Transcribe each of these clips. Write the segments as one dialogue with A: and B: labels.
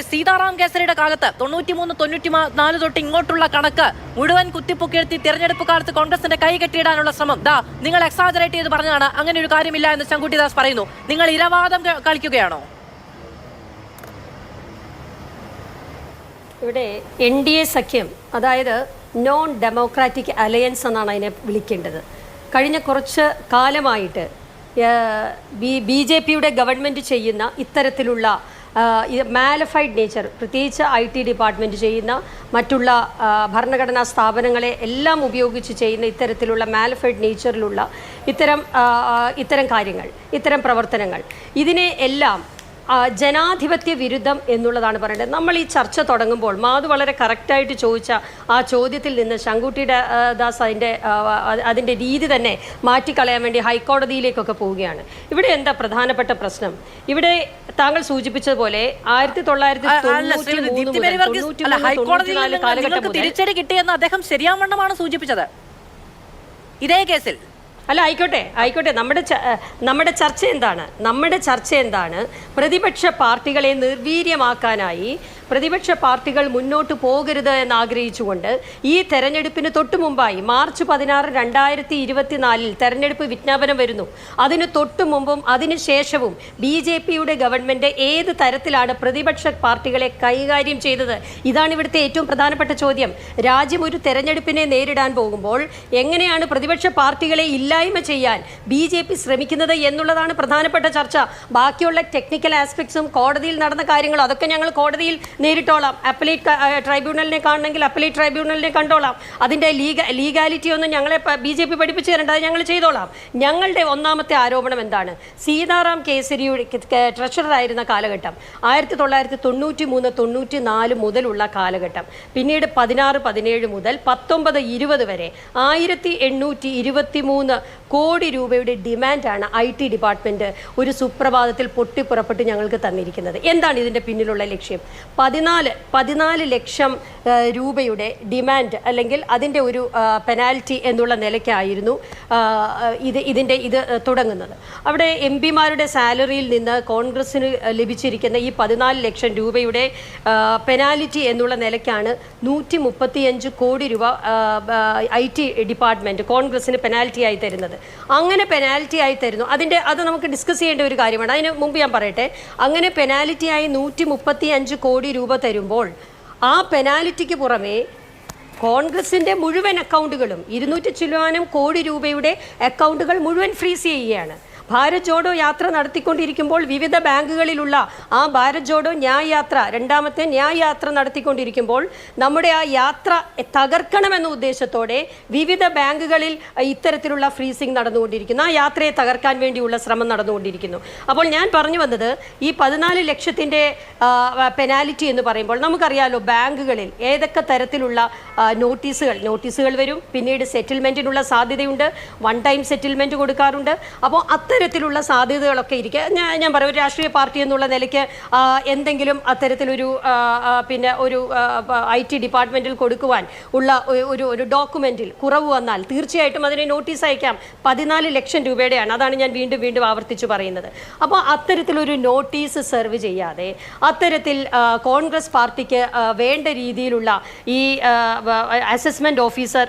A: സീതാറാം കേസരിയുടെ കാലത്ത് തൊണ്ണൂറ്റിമൂന്ന് തൊണ്ണൂറ്റി നാല് തൊട്ട് ഇങ്ങോട്ടുള്ള കണക്ക് മുഴുവൻ കുത്തിപ്പൊക്കിയെടുത്തി തിരഞ്ഞെടുപ്പ് കാലത്ത് കോൺഗ്രസിന്റെ കൈ കെട്ടിയിടാനുള്ള ശ്രമം. ദാ നിങ്ങൾ എക്സാജറേറ്റ് ചെയ്ത് പറഞ്ഞതാണ്. അങ്ങനെ ഒരു കാര്യമില്ല എന്ന് ശങ്കുട്ടിദാസ് പറയുന്നു. നിങ്ങൾ ഇരവാദം കളിക്കുകയാണോ?
B: ഇവിടെ എൻ ഡി എ സഖ്യം അതായത് നോൺ ഡെമോക്രാറ്റിക് അലയൻസ് എന്നാണ് അതിനെ വിളിക്കേണ്ടത്. കഴിഞ്ഞ കുറച്ച് കാലമായിട്ട് ബി ബി ജെ പിയുടെ ഗവൺമെന്റ് ചെയ്യുന്ന ഇത്തരത്തിലുള്ള മാലഫൈഡ് നേച്ചർ പ്രത്യേകിച്ച് ഐ ടി ഡിപ്പാർട്ട്മെന്റ് ചെയ്യുന്ന മറ്റുള്ള ഭരണഘടനാ സ്ഥാപനങ്ങളെ എല്ലാം ഉപയോഗിച്ച് ചെയ്യുന്ന ഇത്തരത്തിലുള്ള മാലഫൈഡ് നേച്ചറിലുള്ള ഇത്തരം ഇത്തരം കാര്യങ്ങൾ ഇത്തരം പ്രവർത്തനങ്ങൾ. ഇതിനെ എല്ലാം ജനാധിപത്യ വിരുദ്ധം എന്നുള്ളതാണ് പറയേണ്ടത്. നമ്മൾ ഈ ചർച്ച തുടങ്ങുമ്പോൾ മാധു വളരെ കറക്റ്റായിട്ട് ചോദിച്ച ആ ചോദ്യത്തിൽ നിന്ന് ശങ്കുട്ടിയുടെ ദാസ് അതിന്റെ അതിന്റെ രീതി തന്നെ മാറ്റിക്കളയാൻ വേണ്ടി ഹൈക്കോടതിയിലേക്കൊക്കെ പോവുകയാണ്. ഇവിടെ എന്താ പ്രധാനപ്പെട്ട പ്രശ്നം? ഇവിടെ താങ്കൾ സൂചിപ്പിച്ചതുപോലെ ആയിരത്തി തൊള്ളായിരത്തി
A: തിരിച്ചടി കിട്ടിയെന്ന് അദ്ദേഹം ശരിയാവണ്ണമാണ് സൂചിപ്പിച്ചത്. ഇതേ കേസിൽ
B: അല്ല ആയിക്കോട്ടെ ആയിക്കോട്ടെ. നമ്മുടെ നമ്മുടെ ചർച്ച എന്താണ്? നമ്മുടെ ചർച്ച എന്താണ്? പ്രതിപക്ഷ പാർട്ടികളെ നിർവീര്യമാക്കാനായി പ്രതിപക്ഷ പാർട്ടികൾ മുന്നോട്ട് പോകരുത് എന്ന് ആഗ്രഹിച്ചുകൊണ്ട് ഈ തെരഞ്ഞെടുപ്പിന് തൊട്ടു മുമ്പായി മാർച്ച് പതിനാറ് രണ്ടായിരത്തി ഇരുപത്തിനാലിൽ തെരഞ്ഞെടുപ്പ് വിജ്ഞാപനം വരുന്നു. അതിന് തൊട്ടു മുമ്പും അതിനുശേഷവും ബി ജെ പിയുടെ ഗവൺമെന്റ് ഏത് തരത്തിലാണ് പ്രതിപക്ഷ പാർട്ടികളെ കൈകാര്യം ചെയ്തത്? ഇതാണ് ഇവിടുത്തെ ഏറ്റവും പ്രധാനപ്പെട്ട ചോദ്യം. രാജ്യം ഒരു തെരഞ്ഞെടുപ്പിനെ നേരിടാൻ പോകുമ്പോൾ എങ്ങനെയാണ് പ്രതിപക്ഷ പാർട്ടികളെ ഇല്ലായ്മ ചെയ്യാൻ ബി ജെ പി ശ്രമിക്കുന്നത് എന്നുള്ളതാണ് പ്രധാനപ്പെട്ട ചർച്ച. ബാക്കിയുള്ള ടെക്നിക്കൽ ആസ്പെക്ട്സും കോടതിയിൽ നടന്ന കാര്യങ്ങളും അതൊക്കെ ഞങ്ങൾ കോടതിയിൽ നേരിട്ടോളാം. അപ്പലേറ്റ് ട്രൈബ്യൂണലിനെ കാണണമെങ്കിൽ അപ്പലേറ്റ് ട്രൈബ്യൂണലിനെ കണ്ടോളാം. അതിന്റെ ലീഗ ലീഗാലിറ്റി ഒന്നും ഞങ്ങളെ ബി ജെ പി പഠിപ്പിച്ചു തരേണ്ട അത് ഞങ്ങൾ ചെയ്തോളാം. ഞങ്ങളുടെ ഒന്നാമത്തെ ആരോപണം എന്താണ്? സീതാറാം കേസരിയുടെ ട്രഷറർ ആയിരുന്ന കാലഘട്ടം. ആയിരത്തി തൊള്ളായിരത്തി തൊണ്ണൂറ്റി മൂന്ന് തൊണ്ണൂറ്റി നാല് മുതലുള്ള കാലഘട്ടം. പിന്നീട് പതിനാറ് പതിനേഴ് മുതൽ പത്തൊമ്പത് ഇരുപത് വരെ ആയിരത്തി എണ്ണൂറ്റി ഇരുപത്തി മൂന്ന് കോടി രൂപയുടെ ഡിമാൻഡാണ് ഐ ടി ഡിപ്പാർട്ട്മെന്റ് ഒരു സുപ്രഭാതത്തിൽ പൊട്ടിപ്പുറപ്പെട്ട് ഞങ്ങൾക്ക് തന്നിരിക്കുന്നത്. എന്താണ് ഇതിന്റെ പിന്നിലുള്ള ലക്ഷ്യം? പതിനാല് പതിനാല് ലക്ഷം രൂപയുടെ ഡിമാൻഡ് അല്ലെങ്കിൽ അതിന്റെ ഒരു പെനാൽറ്റി എന്നുള്ള നിലയ്ക്കായിരുന്നു ഇത് ഇതിന്റെ ഇത് തുടങ്ങുന്നത്. അവിടെ എം പിമാരുടെ സാലറിയിൽ നിന്ന് കോൺഗ്രസ്സിന് ലഭിച്ചിരിക്കുന്ന ഈ പതിനാല് ലക്ഷം രൂപയുടെ പെനാലിറ്റി എന്നുള്ള നിലയ്ക്കാണ് നൂറ്റി മുപ്പത്തിയഞ്ച് കോടി രൂപ ഐ ടി ഡിപ്പാർട്ട്മെന്റ് കോൺഗ്രസ്സിന് പെനാൽറ്റി ആയി തരുന്നത്. അങ്ങനെ പെനാൽറ്റി ആയി തരുന്നു. അതിന്റെ അത് നമുക്ക് ഡിസ്കസ് ചെയ്യേണ്ട ഒരു കാര്യമാണ്. അതിന് മുമ്പ് ഞാൻ പറയട്ടെ. അങ്ങനെ പെനാൽറ്റി ആയി നൂറ്റി മുപ്പത്തി അഞ്ച് കോടി രൂപ തരുമ്പോൾ ആ പെനാൽറ്റിക്ക് പുറമേ കോൺഗ്രസിന്റെ മുഴുവൻ അക്കൗണ്ടുകളും ഇരുന്നൂറ്റി ചില്ലുവാനും കോടി രൂപയുടെ അക്കൗണ്ടുകൾ മുഴുവൻ ഫ്രീസ് ചെയ്യുകയാണ്. ഭാരത് ജോഡോ യാത്ര നടത്തിക്കൊണ്ടിരിക്കുമ്പോൾ വിവിധ ബാങ്കുകളിലുള്ള ആ ഭാരത് ജോഡോ ന്യായ യാത്ര രണ്ടാമത്തെ ന്യായ യാത്ര നടത്തിക്കൊണ്ടിരിക്കുമ്പോൾ നമ്മുടെ ആ യാത്ര തകർക്കണമെന്ന ഉദ്ദേശത്തോടെ വിവിധ ബാങ്കുകളിൽ ഇത്തരത്തിലുള്ള ഫ്രീസിംഗ് നടന്നുകൊണ്ടിരിക്കുന്നു. ആ യാത്രയെ തകർക്കാൻ വേണ്ടിയുള്ള ശ്രമം നടന്നുകൊണ്ടിരിക്കുന്നു. അപ്പോൾ ഞാൻ പറഞ്ഞു വന്നത് ഈ പതിനാല് ലക്ഷത്തിന്റെ പെനാലിറ്റി എന്ന് പറയുമ്പോൾ നമുക്കറിയാലോ ബാങ്കുകളിൽ ഏതൊക്കെ തരത്തിലുള്ള നോട്ടീസുകൾ നോട്ടീസുകൾ വരും. പിന്നീട് സെറ്റിൽമെന്റിനുള്ള സാധ്യതയുണ്ട്. വൺ ടൈം സെറ്റിൽമെന്റ് കൊടുക്കാറുണ്ട്. അപ്പോൾ അത്തരത്തിലുള്ള സാധ്യതകളൊക്കെ ഇരിക്കുക ഞാൻ ഞാൻ പറയും രാഷ്ട്രീയ പാർട്ടി എന്നുള്ള നിലയ്ക്ക് എന്തെങ്കിലും അത്തരത്തിലൊരു പിന്നെ ഒരു ഐ ടി ഡിപ്പാർട്ട്മെന്റിൽ കൊടുക്കുവാൻ ഉള്ള ഒരു ഒരു ഡോക്യുമെന്റിൽ കുറവ് വന്നാൽ തീർച്ചയായിട്ടും അതിനെ നോട്ടീസ് അയക്കാം. പതിനാല് ലക്ഷം രൂപയുടെയാണ്. അതാണ് ഞാൻ വീണ്ടും വീണ്ടും ആവർത്തിച്ചു പറയുന്നത്. അപ്പോൾ അത്തരത്തിലൊരു നോട്ടീസ് സെർവ് ചെയ്യാതെ അത്തരത്തിൽ കോൺഗ്രസ് പാർട്ടിക്ക് വേണ്ട രീതിയിലുള്ള ഈ അസസ്മെന്റ് ഓഫീസർ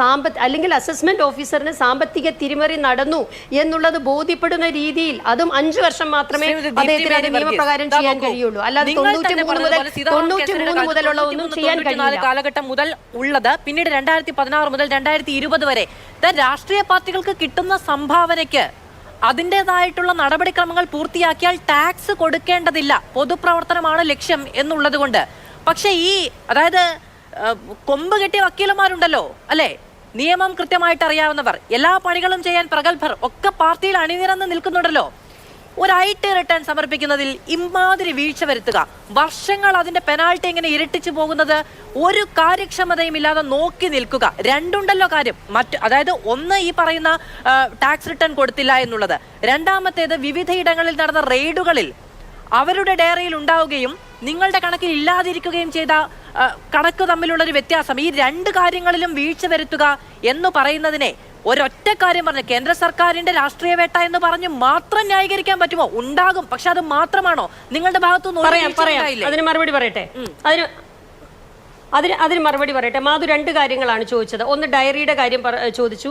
B: സാമ്പത്ത് അല്ലെങ്കിൽ അസസ്മെന്റ് ഓഫീസറിന് സാമ്പത്തിക തിരിമറി നടന്നു എന്നുള്ളത് ബോധ്യപ്പെടുന്ന രീതിയിൽ അതും അഞ്ചു വർഷം മാത്രമേ അദ്ദേഹത്തിന് അത് നിയമപ്രകാരം ചെയ്യാൻ. കഴിയുള്ളൂ. അല്ലാതെ തൊണ്ണൂറ്റി മൂന്ന് മുതൽ തൊണ്ണൂറ്റി മൂന്ന് മുതലുള്ള ഒന്നും ചെയ്യാൻ
A: 94
B: കഴിയില്ല.
A: കാലഘട്ടം മുതൽ ഉള്ളത് പിന്നീട് രണ്ടായിരത്തി പതിനാറ് മുതൽ രണ്ടായിരത്തി ഇരുപത് വരെ രാഷ്ട്രീയ പാർട്ടികൾക്ക് കിട്ടുന്ന സംഭാവനയ്ക്ക് അതിന്റെതായിട്ടുള്ള നടപടിക്രമങ്ങൾ പൂർത്തിയാക്കിയാൽ ടാക്സ് കൊടുക്കേണ്ടതില്ല. പൊതുപ്രവർത്തനമാണ് ലക്ഷ്യം എന്നുള്ളത് കൊണ്ട് പക്ഷേ ഈ അതായത് കൊമ്പ് കെട്ടിയ വക്കീലന്മാരുണ്ടല്ലോ അല്ലേ? നിയമം കൃത്യമായിട്ട് അറിയാവുന്നവർ എല്ലാ പണികളും ചെയ്യാൻ പ്രഗത്ഭർ ഒക്കെ പാർട്ടിയിൽ അണിനിരന്ന് നിൽക്കുന്നുണ്ടല്ലോ. ഒരു ഐ ടി റിട്ടേൺ സമർപ്പിക്കുന്നതിൽ ഇമാതിരി വീഴ്ച വരുത്തുക. വർഷങ്ങൾ അതിന്റെ പെനാൾട്ടി ഇങ്ങനെ ഇരട്ടിച്ചു പോകുന്നത് ഒരു കാര്യക്ഷമതയും ഇല്ലാതെ നോക്കി നിൽക്കുക. രണ്ടുണ്ടല്ലോ കാര്യം. മറ്റ് അതായത് ഒന്ന് ഈ പറയുന്ന ടാക്സ് റിട്ടേൺ കൊടുത്തില്ല എന്നുള്ളത്. രണ്ടാമത്തേത് വിവിധയിടങ്ങളിൽ നടന്ന റെയ്ഡുകളിൽ അവരുടെ ഡയറിയിൽ ഉണ്ടാവുകയും നിങ്ങളുടെ കണക്കിൽ ഇല്ലാതിരിക്കുകയും ചെയ്ത കണക്ക് തമ്മിലുള്ളൊരു വ്യത്യാസം ഈ രണ്ട് കാര്യങ്ങളിലും വീഴ്ച വരുത്തുക എന്ന് പറയുന്നതിനെ ഒരൊറ്റ കാര്യം പറഞ്ഞു കേന്ദ്ര സർക്കാരിന്റെ രാഷ്ട്രീയ വേട്ട എന്ന് പറഞ്ഞ് മാത്രം ന്യായീകരിക്കാൻ പറ്റുമോ? ഉണ്ടാകും. പക്ഷെ അത് മാത്രമാണോ? നിങ്ങളുടെ ഭാഗത്തുനിന്ന്
B: അതിന് മറുപടി പറയട്ടെ. അതിന് അതിന് അതിന് മറുപടി പറയട്ടെ. മാധു രണ്ട് കാര്യങ്ങളാണ് ചോദിച്ചത്. ഒന്ന് ഡയറിയുടെ കാര്യം ചോദിച്ചു.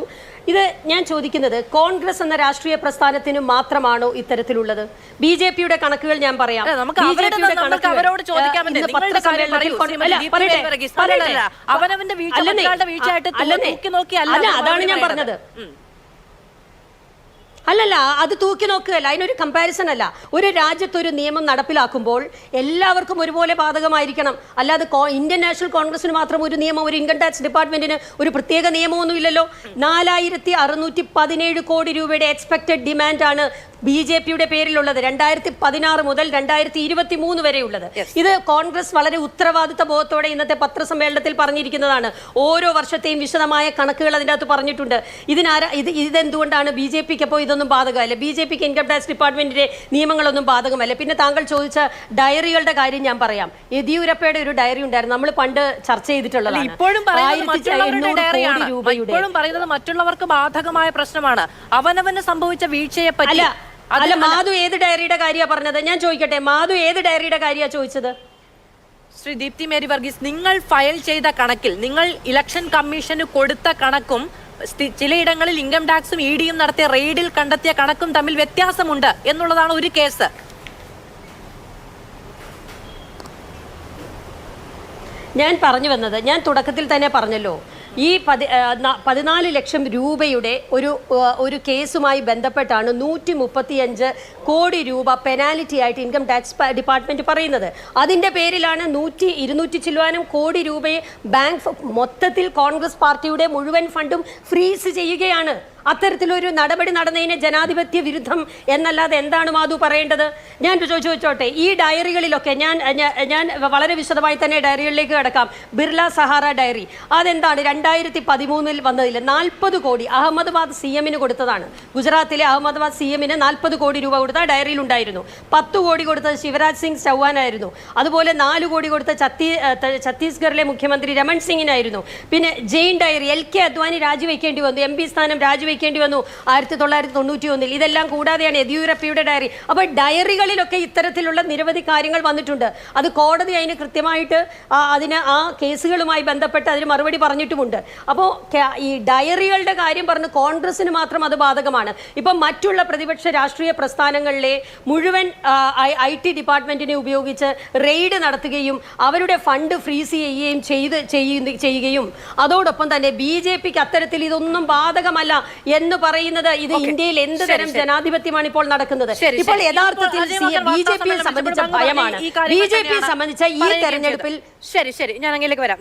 B: ഇത് ഞാൻ ചോദിക്കുന്നത് കോൺഗ്രസ് എന്ന രാഷ്ട്രീയ പ്രസ്ഥാനത്തിന് മാത്രമാണോ ഇത്തരത്തിലുള്ളത്? ബി ജെ പിയുടെ കണക്കുകൾ ഞാൻ പറയാം.
A: അവനവന്റെ വീഴ്ച
B: അതാണ് ഞാൻ പറഞ്ഞത്. അല്ലല്ല അത് തൂക്കി നോക്കുകയല്ല. അതിനൊരു കമ്പാരിസൺ അല്ല. ഒരു രാജ്യത്ത് ഒരു നിയമം നടപ്പിലാക്കുമ്പോൾ എല്ലാവർക്കും ഒരുപോലെ ബാധകമായിരിക്കണം. അല്ലാതെ ഇന്ത്യൻ നാഷണൽ കോൺഗ്രസിന് മാത്രം ഒരു നിയമം ഒരു ഇൻകം ടാക്സ് ഡിപ്പാർട്ട്മെന്റിന് ഒരു പ്രത്യേക നിയമമൊന്നും ഇല്ലല്ലോ നാലായിരത്തി അറുന്നൂറ്റി പതിനേഴ് കോടി രൂപയുടെ എക്സ്പെക്റ്റഡ് ഡിമാൻഡാണ് ബി ജെ പിയുടെ പേരിലുള്ളത് രണ്ടായിരത്തി പതിനാറ് മുതൽ രണ്ടായിരത്തി ഇരുപത്തി മൂന്ന് വരെയുള്ളത് ഇത് കോൺഗ്രസ് വളരെ ഉത്തരവാദിത്ത ബോധത്തോടെ ഇന്നത്തെ പത്രസമ്മേളനത്തിൽ പറഞ്ഞിരിക്കുന്നതാണ്. ഓരോ വർഷത്തെയും വിശദമായ കണക്കുകൾ അതിന്റെ അകത്ത് പറഞ്ഞിട്ടുണ്ട്. ഇതിനാര ഇത് ഇതെന്തുകൊണ്ടാണ് ബി ജെ പിക്ക് അപ്പോൾ ഇതൊന്നും ബാധകമല്ല? ബി ജെ പിക്ക് ഇൻകം ടാക്സ് ഡിപ്പാർട്ട്മെന്റിന്റെ നിയമങ്ങളൊന്നും ബാധകമല്ല. പിന്നെ താങ്കൾ ചോദിച്ച ഡയറികളുടെ കാര്യം ഞാൻ പറയാം. യെദ്യൂരപ്പയുടെ ഒരു ഡയറി ഉണ്ടായിരുന്നു. നമ്മൾ പണ്ട് ചർച്ച
A: ചെയ്തിട്ടുള്ളത്
B: ചെയ്തിട്ടുള്ളതാണ്
A: ഇപ്പോഴും പറയുന്നത് മറ്റുള്ളവർക്ക് ബാധകമായ പ്രശ്നമാണ്. അവനവന് സംഭവിച്ച വീഴ്ചയെ പറ്റി
B: അല്ല മാധു ഏത് ഡയറിയുടെ കാര്യമാണ് പറഞ്ഞത്? ഞാൻ ചോദിക്കട്ടെ മാധു ഏത് ഡയറിയുടെ കാര്യമാണ് ചോദിച്ചത്?
A: ശ്രീ ദീപ്തി മേരി വർഗീസ് നിങ്ങൾ ഫയൽ ചെയ്ത കണക്കിൽ നിങ്ങൾ ഇലക്ഷൻ കമ്മീഷന് കൊടുത്ത കണക്കും ചിലയിടങ്ങളിൽ ഇൻകം ടാക്സും ഇ ഡിയും നടത്തിയ റെയ്ഡിൽ കണ്ടെത്തിയ കണക്കും തമ്മിൽ വ്യത്യാസമുണ്ട് എന്നുള്ളതാണ് ഒരു കേസ്.
B: ഞാൻ പറഞ്ഞു വന്നത് ഞാൻ തുടക്കത്തിൽ തന്നെ പറഞ്ഞല്ലോ. ഈ പതി പതിനാല് ലക്ഷം രൂപയുടെ ഒരു ഒരു കേസുമായി ബന്ധപ്പെട്ടാണ് നൂറ്റി മുപ്പത്തിയഞ്ച് കോടി രൂപ പെനാലിറ്റി ആയിട്ട് ഇൻകം ടാക്സ് ഡിപ്പാർട്ട്മെന്റ് പറയുന്നത്. അതിന്റെ പേരിലാണ് നൂറ്റി ഇരുന്നൂറ്റി ചില്ലുവാനും കോടി രൂപയെ ബാങ്ക് മൊത്തത്തിൽ കോൺഗ്രസ് പാർട്ടിയുടെ മുഴുവൻ ഫണ്ടും ഫ്രീസ് ചെയ്യുകയാണ്. അത്തരത്തിലൊരു നടപടി നടന്നതിന് ജനാധിപത്യ വിരുദ്ധം എന്നല്ലാതെ എന്താണ് മാധു പറയേണ്ടത്? ഞാൻ ചോദിച്ചോട്ടെ. ഈ ഡയറികളിലൊക്കെ ഞാൻ ഞാൻ- വളരെ വിശദമായി തന്നെ ഡയറികളിലേക്ക് കിടക്കാം. ബിർല സഹാറ ഡയറി. അതെന്താണ്? രണ്ടായിരത്തി പതിമൂന്നിൽ വന്നതിൽ നാൽപ്പത് കോടി അഹമ്മദാബാദ് സി എമ്മിന് കൊടുത്തതാണ്. ഗുജറാത്തിലെ അഹമ്മദാബാദ് സി എമ്മിന് നാൽപ്പത് കോടി രൂപ കൊടുത്ത ഡയറിയിൽ ഉണ്ടായിരുന്നു പത്ത് കോടി കൊടുത്തത് ശിവരാജ് സിംഗ് ചൗഹാനായിരുന്നു അതുപോലെ നാല് കോടി കൊടുത്ത ഛത്തീ ഛത്തീസ്ഗറിലെ മുഖ്യമന്ത്രി രമൺ സിംഗിനായിരുന്നു. പിന്നെ Jain diary L K Advani രാജിവെക്കേണ്ടി വന്നു. എം പി സ്ഥാനം രാജിവെക്കേണ്ടി വന്നു. ആയിരത്തി തൊള്ളായിരത്തി തൊണ്ണൂറ്റി ഒന്നിൽ ഇതെല്ലാം കൂടാതെയാണ് യെദ്യൂരപ്പയുടെ ഡയറി. അപ്പോൾ ഡയറികളിലൊക്കെ ഇത്തരത്തിലുള്ള നിരവധി കാര്യങ്ങൾ വന്നിട്ടുണ്ട്. അത് കോടതി അതിന് കൃത്യമായിട്ട് അതിന് ആ കേസുകളുമായി ബന്ധപ്പെട്ട് അതിന് മറുപടി പറഞ്ഞിട്ടുമുണ്ട്. അപ്പോൾ ഈ ഡയറികളുടെ കാര്യം പറഞ്ഞ് കോൺഗ്രസിന് മാത്രം അത് ബാധകമാണ്. ഇപ്പം മറ്റുള്ള പ്രതിപക്ഷ രാഷ്ട്രീയ പ്രസ്ഥാനങ്ങളിലെ മുഴുവൻ ഐ ടി ഡിപ്പാർട്ട്മെന്റിനെ ഉപയോഗിച്ച് റെയ്ഡ് നടത്തുകയും അവരുടെ ഫണ്ട് ഫ്രീസ് ചെയ്യുകയും ചെയ്ത് ചെയ്യുകയും അതോടൊപ്പം തന്നെ ബി ജെ പിക്ക് അത്തരത്തിൽ ഇതൊന്നും ബാധകമല്ല എന്ന് പറയുന്നത് ഇത് ഇന്ത്യയിൽ എന്ത് തരം ജനാധിപത്യമാണ് ഇപ്പോൾ നടക്കുന്നത്? ഇപ്പോൾ യഥാർത്ഥത്തിൽ ബി ജെ പിയെ സംബന്ധിച്ച ഭയമാണ്.
A: ഈ
B: ബി ജെ പിയെ സംബന്ധിച്ച ഈ തെരഞ്ഞെടുപ്പിൽ
A: ശരി ശരി. ഞാൻ അങ്ങയിലേക്ക് വരാം.